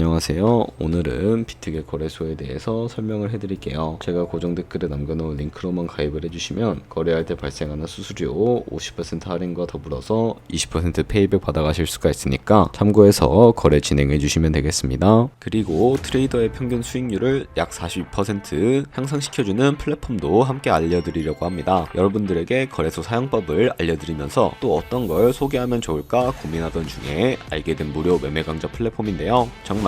안녕하세요. 오늘은 비트겟 거래소에 대해서 설명을 해드릴게요. 제가 고정 댓글에 남겨놓은 링크로만 가입을 해주시면 거래할 때 발생하는 수수료 50% 할인과 더불어서 20% 페이백 받아가실 수가 있으니까 참고해서 거래 진행해 주시면 되겠습니다. 그리고 트레이더의 평균 수익률을 약 42% 향상시켜주는 플랫폼도 함께 알려드리려고 합니다. 여러분들에게 거래소 사용법을 알려드리면서 또 어떤 걸 소개하면 좋을까 고민하던 중에 알게 된 무료 매매 강좌 플랫폼인데요. 정말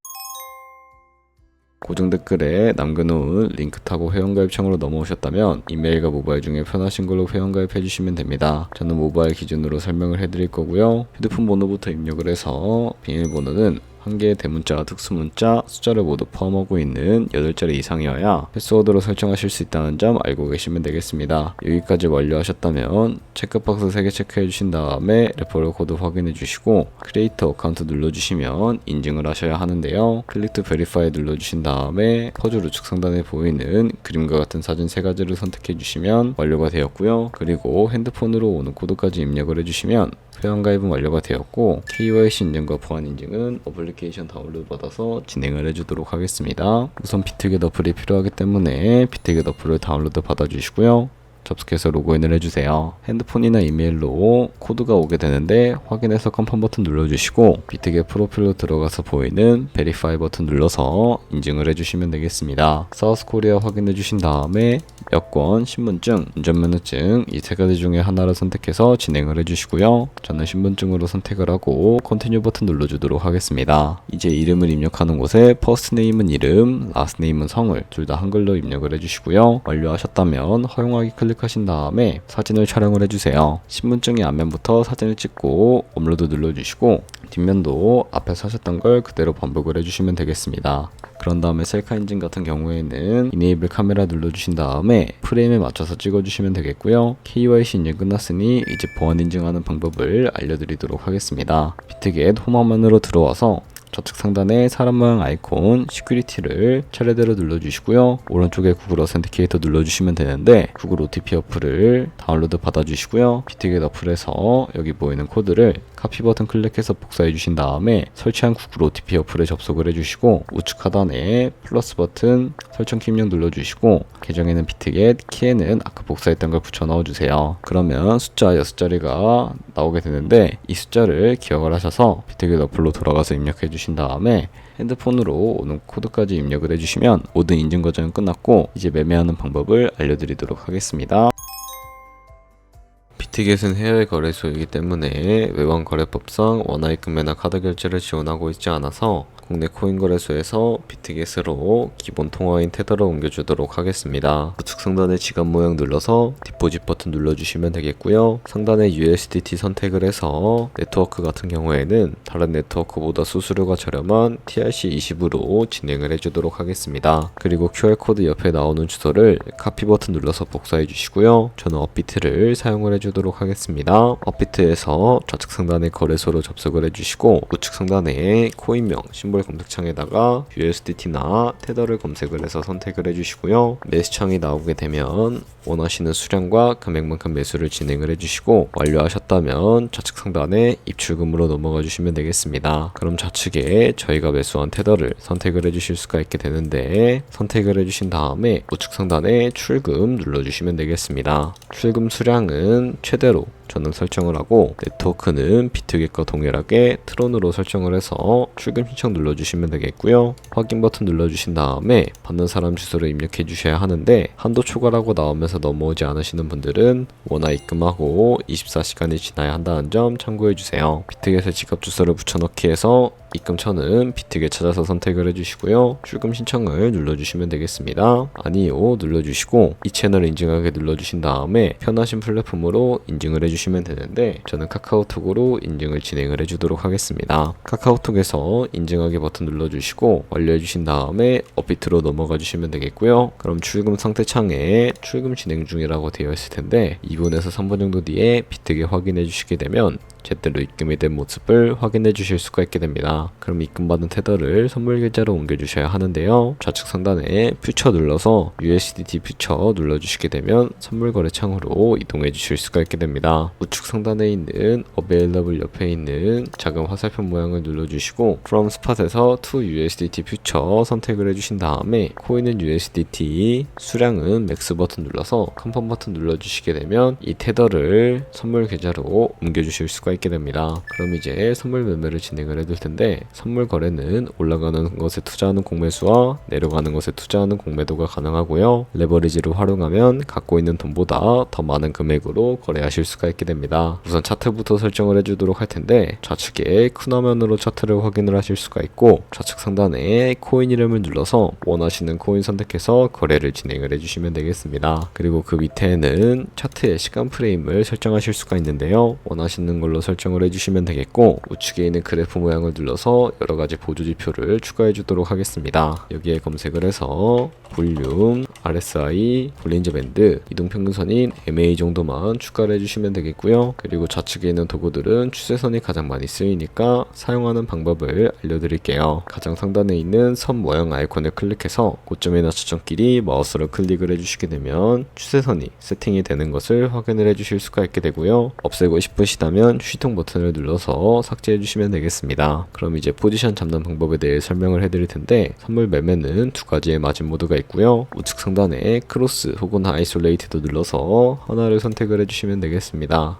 고정 댓글에 남겨놓은 링크 타고 회원가입창으로 넘어오셨다면 이메일과 모바일 중에 편하신 걸로 회원가입해 주시면 됩니다. 저는 모바일 기준으로 설명을 해드릴 거고요. 휴대폰 번호부터 입력을 해서 비밀번호는 한 개의 대문자와 특수문자, 숫자를 모두 포함하고 있는 8자리 이상이어야 패스워드로 설정하실 수 있다는 점 알고 계시면 되겠습니다. 여기까지 완료하셨다면 체크박스 3개 체크해 주신 다음에 레퍼럴 코드 확인해 주시고 크리에이터 어카운트 눌러주시면 인증을 하셔야 하는데요. 클릭 투 베리파이 눌러주신 다음에 퍼즐 우측 상단에 보이는 그림과 같은 사진 세 가지를 선택해 주시면 완료가 되었고요. 그리고 핸드폰으로 오는 코드까지 입력을 해주시면 회원가입은 완료가 되었고 KYC 인증과 보안 인증은 어플리케이션 다운로드 받아서 진행을 해주도록 하겠습니다. 우선 비트겟 어플이 필요하기 때문에 비트겟 어플을 다운로드 받아주시고요. 접속해서 로그인을 해주세요. 핸드폰이나 이메일로 코드가 오게 되는데 확인해서 컨펌 버튼 눌러주시고 비트겟 프로필로 들어가서 보이는 베리파이 버튼 눌러서 인증을 해주시면 되겠습니다. 사우스 코리아 확인해 주신 다음에 여권, 신분증, 운전면허증 이 세 가지 중에 하나를 선택해서 진행을 해주시고요. 저는 신분증으로 선택을 하고 컨티뉴 버튼 눌러주도록 하겠습니다. 이제 이름을 입력하는 곳에 퍼스트 네임은 이름, 라스트 네임은 성을 둘 다 한글로 입력을 해주시고요. 완료하셨다면 허용하기 클릭 하신 다음에 사진을 촬영을 해주세요. 신분증의 앞면부터 사진을 찍고 업로드 눌러주시고 뒷면도 앞에서 하셨던 걸 그대로 반복을 해주시면 되겠습니다. 그런 다음에 셀카 인증 같은 경우에는 이네이블 카메라 눌러주신 다음에 프레임에 맞춰서 찍어주시면 되겠고요. KYC 인증 끝났으니 이제 보안 인증하는 방법을 알려드리도록 하겠습니다. 비트겟 홈화면으로 들어와서 좌측 상단에 사람 모양 아이콘 시큐리티를 차례대로 눌러주시고요. 오른쪽에 구글 어센티케이터 눌러주시면 되는데 구글 OTP 어플을 다운로드 받아주시고요. 비트겟 어플에서 여기 보이는 코드를 카피 버튼 클릭해서 복사해 주신 다음에 설치한 구글 OTP 어플에 접속을 해주시고 우측 하단에 플러스 버튼 설정 키 입력 눌러주시고 계정에는 비트겟, 키에는 아까 복사했던 걸 붙여 넣어주세요. 그러면 숫자 6자리가 나오게 되는데 이 숫자를 기억을 하셔서 비트겟 어플로 돌아가서 입력해 주신 다음에 핸드폰으로 오는 코드까지 입력을 해주시면 모든 인증 과정은 끝났고 이제 매매하는 방법을 알려드리도록 하겠습니다. 비트겟은 해외 거래소이기 때문에 외환 거래법상 원화입금 매나 카드 결제를 지원하고 있지 않아서 국내 코인 거래소에서 비트겟으로 기본 통화인 테더를 옮겨주도록 하겠습니다. 우측 상단에 지갑 모양 눌러서 디포짓 버튼 눌러주시면 되겠고요. 상단에 USDT 선택을 해서 네트워크 같은 경우에는 다른 네트워크보다 수수료가 저렴한 TRC20으로 진행을 해주도록 하겠습니다. 그리고 QR코드 옆에 나오는 주소를 카피 버튼 눌러서 복사해 주시고요. 저는 업비트를 사용을 해주 도록 하겠습니다. 업비트에서 좌측 상단에 거래소로 접속을 해주시고 우측 상단에 코인명, 심볼 검색창에다가 USDT나 테더를 검색을 해서 선택을 해주시고요. 매수창이 나오게 되면 원하시는 수량과 금액만큼 매수를 진행을 해주시고 완료하셨다면 좌측 상단에 입출금으로 넘어가 주시면 되겠습니다. 그럼 좌측에 저희가 매수한 테더를 선택을 해주실 수가 있게 되는데 선택을 해주신 다음에 우측 상단에 출금 눌러주시면 되겠습니다. 출금 수량은 최대로 저는 설정을 하고 네트워크는 비트겟과 동일하게 트론으로 설정을 해서 출금 신청 눌러주시면 되겠고요. 확인 버튼 눌러주신 다음에 받는 사람 주소를 입력해 주셔야 하는데 한도 초과라고 나오면서 넘어오지 않으시는 분들은 원화 입금하고 24시간이 지나야 한다는 점 참고해 주세요. 비트겟에 지갑 주소를 붙여넣기 해서 입금처는 비트겟 찾아서 선택을 해주시고요. 출금 신청을 눌러주시면 되겠습니다. 아니요 눌러주시고 이 채널 인증하게 눌러주신 다음에 편하신 플랫폼으로 인증을 해주시면 해 주시면 되는데 저는 카카오톡으로 인증을 진행을 해주도록 하겠습니다. 카카오톡에서 인증하기 버튼 눌러주시고 완료해주신 다음에 업비트로 넘어가 주시면 되겠고요. 그럼 출금 상태 창에 출금 진행 중이라고 되어 있을 텐데 2분에서 3분 정도 뒤에 비트게 확인해 주시게 되면 제대로 입금이 된 모습을 확인해 주실 수가 있게 됩니다. 그럼 입금받은 테더를 선물 계좌로 옮겨 주셔야 하는데요. 좌측 상단에 퓨처 눌러서 USDT 퓨처 눌러 주시게 되면 선물 거래 창으로 이동해 주실 수가 있게 됩니다. 우측 상단에 있는 Available 옆에 있는 작은 화살표 모양을 눌러 주시고 From Spot에서 To USDT 퓨처 선택을 해 주신 다음에 코인은 USDT 수량은 맥스 버튼 눌러서 컨펌 버튼 눌러 주시게 되면 이 테더를 선물 계좌로 옮겨 주실 수가 있게 됩니다. 그럼 이제 선물 매매를 진행을 해둘 텐데 선물 거래는 올라가는 것에 투자하는 공매수와 내려가는 것에 투자하는 공매도가 가능하고요. 레버리지를 활용하면 갖고 있는 돈보다 더 많은 금액으로 거래하실 수가 있게 됩니다. 우선 차트부터 설정을 해주도록 할 텐데 좌측에 큰 화면으로 차트를 확인을 하실 수가 있고 좌측 상단에 코인 이름을 눌러서 원하시는 코인 선택해서 거래를 진행을 해주시면 되겠습니다. 그리고 그 밑에는 차트의 시간 프레임을 설정하실 수가 있는데요. 원하시는 걸로 설정을 해주시면 되겠고 우측에 있는 그래프 모양을 눌러서 여러 가지 보조 지표를 추가해 주도록 하겠습니다. 여기에 검색을 해서 볼륨, RSI, 볼린저 밴드, 이동평균선인 MA 정도만 추가를 해주시면 되겠고요. 그리고 좌측에 있는 도구들은 추세선이 가장 많이 쓰이니까 사용하는 방법을 알려드릴게요. 가장 상단에 있는 선 모양 아이콘을 클릭해서 고점이나 저점끼리 마우스로 클릭을 해주시게 되면 추세선이 세팅이 되는 것을 확인을 해주실 수가 있게 되고요. 없애고 싶으시다면 휴통 버튼을 눌러서 삭제해 주시면 되겠습니다. 그럼 이제 포지션 잡는 방법에 대해 설명을 해드릴 텐데 선물 매매는 두 가지의 마진 모드가 있고요. 우측 상단에 크로스 혹은 아이솔레이트도 눌러서 하나를 선택을 해주시면 되겠습니다.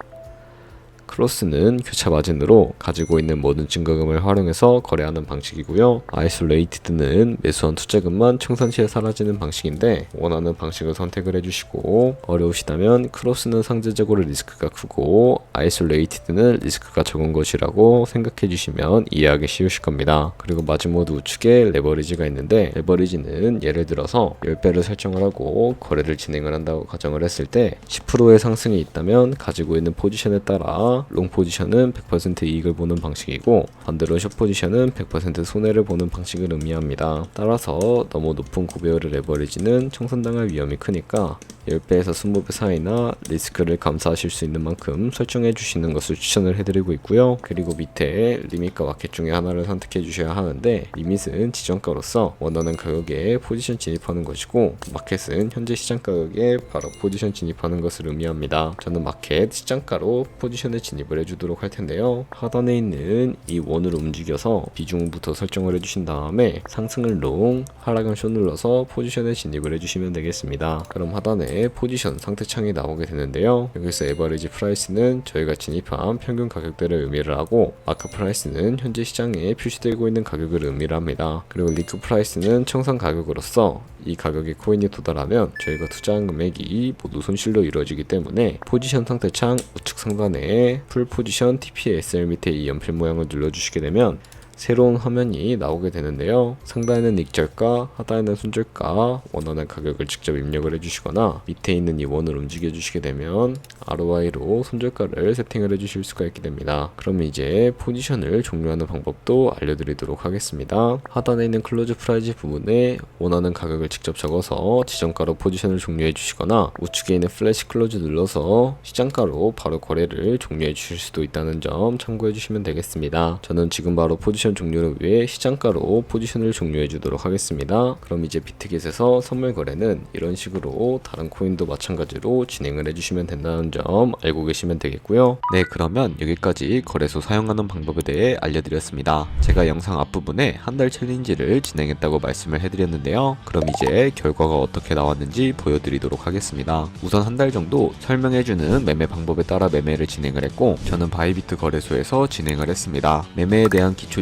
크로스는 교차 마진으로 가지고 있는 모든 증거금을 활용해서 거래하는 방식이고요. 아이솔레이티드는 매수한 투자금만 청산 시에 사라지는 방식인데 원하는 방식을 선택을 해주시고 어려우시다면 크로스는 상대적으로 리스크가 크고 아이솔레이티드는 리스크가 적은 것이라고 생각해 주시면 이해하기 쉬우실 겁니다. 그리고 마지모드 우측에 레버리지가 있는데 레버리지는 예를 들어서 10배를 설정을 하고 거래를 진행을 한다고 가정을 했을 때 10%의 상승이 있다면 가지고 있는 포지션에 따라 롱 포지션은 100% 이익을 보는 방식이고 반대로 숏 포지션은 100% 손해를 보는 방식을 의미합니다. 따라서 너무 높은 구배율의 레버리지는 청산당할 위험이 크니까 10배에서 20배 사이나 리스크를 감수하실 수 있는 만큼 설정해 주시는 것을 추천을 해드리고 있고요. 그리고 밑에 리밋과 마켓 중에 하나를 선택해 주셔야 하는데 리밋은 지정가로서 원하는 가격에 포지션 진입하는 것이고 마켓은 현재 시장 가격에 바로 포지션 진입하는 것을 의미합니다. 저는 마켓 시장가로 포지션에 진입 을 해주도록 할 텐데요. 하단에 있는 이 원을 움직여서 비중부터 설정을 해주신 다음에 상승을 롱, 하락은 숏 눌러서 포지션에 진입을 해주시면 되겠습니다. 그럼 하단에 포지션 상태 창이 나오게 되는데요. 여기서 에버리지 프라이스는 저희가 진입한 평균 가격대를 의미를 하고 마크 프라이스는 현재 시장에 표시되고 있는 가격을 의미를 합니다. 그리고 리크 프라이스는 청산 가격으로서 이 가격에 코인이 도달하면 저희가 투자한 금액이 모두 손실로 이루어지기 때문에 포지션 상태 창 우측 상단에 풀 포지션 TPSL 밑에 이 연필 모양을 눌러주시게 되면 새로운 화면이 나오게 되는데요. 상단에는 익절가, 하단에는 손절가, 원하는 가격을 직접 입력을 해주시거나 밑에 있는 이 원을 움직여 주시게 되면 ROI로 손절가를 세팅을 해주실 수가 있게 됩니다. 그럼 이제 포지션을 종료하는 방법도 알려드리도록 하겠습니다. 하단에 있는 클로즈 프라이즈 부분에 원하는 가격을 직접 적어서 지정가로 포지션을 종료해 주시거나 우측에 있는 플래시 클로즈 눌러서 시장가로 바로 거래를 종료해 주실 수도 있다는 점 참고해 주시면 되겠습니다. 저는 지금 바로 포지션 종료를 위해 시장가로 포지션을 종료해 주도록 하겠습니다. 그럼 이제 비트겟에서 선물 거래는 이런 식으로 다른 코인도 마찬가지로 진행을 해주시면 된다는 점 알고 계시면 되겠고요. 네, 그러면 여기까지 거래소 사용하는 방법에 대해 알려드렸습니다. 제가 영상 앞부분에 한 달 챌린지를 진행했다고 말씀을 해드렸는데요. 그럼 이제 결과가 어떻게 나왔는지 보여드리도록 하겠습니다. 우선 한 달 정도 설명해주는 매매 방법에 따라 매매를 진행을 했고 저는 바이비트 거래소에서 진행을 했습니다. 매매에 대한 기초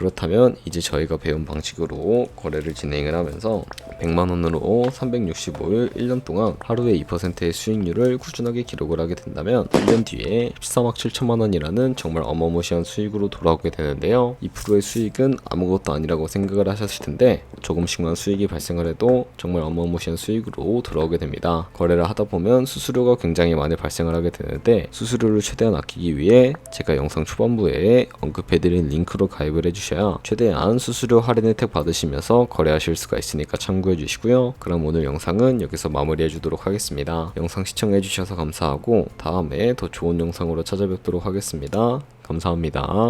그렇다면 이제 저희가 배운 방식으로 거래를 진행을 하면서 100만 원으로 365일 1년 동안 하루에 2%의 수익률을 꾸준하게 기록을 하게 된다면 1년 뒤에 13억 7천만 원이라는 정말 어마무시한 수익으로 돌아오게 되는데요. 2%의 수익은 아무것도 아니라고 생각을 하셨을 텐데 조금씩만 수익이 발생을 해도 정말 어마무시한 수익으로 돌아오게 됩니다. 거래를 하다 보면 수수료가 굉장히 많이 발생을 하게 되는데 수수료를 최대한 아끼기 위해 제가 영상 초반부에 언급해드린 링크로 가입을 해 주셔야 최대한 수수료 할인 혜택 받으시면서 거래하실 수가 있으니까 참고해 주시고요. 그럼 오늘 영상은 여기서 마무리해 주도록 하겠습니다. 영상 시청해 주셔서 감사하고 다음에 더 좋은 영상으로 찾아뵙도록 하겠습니다. 감사합니다.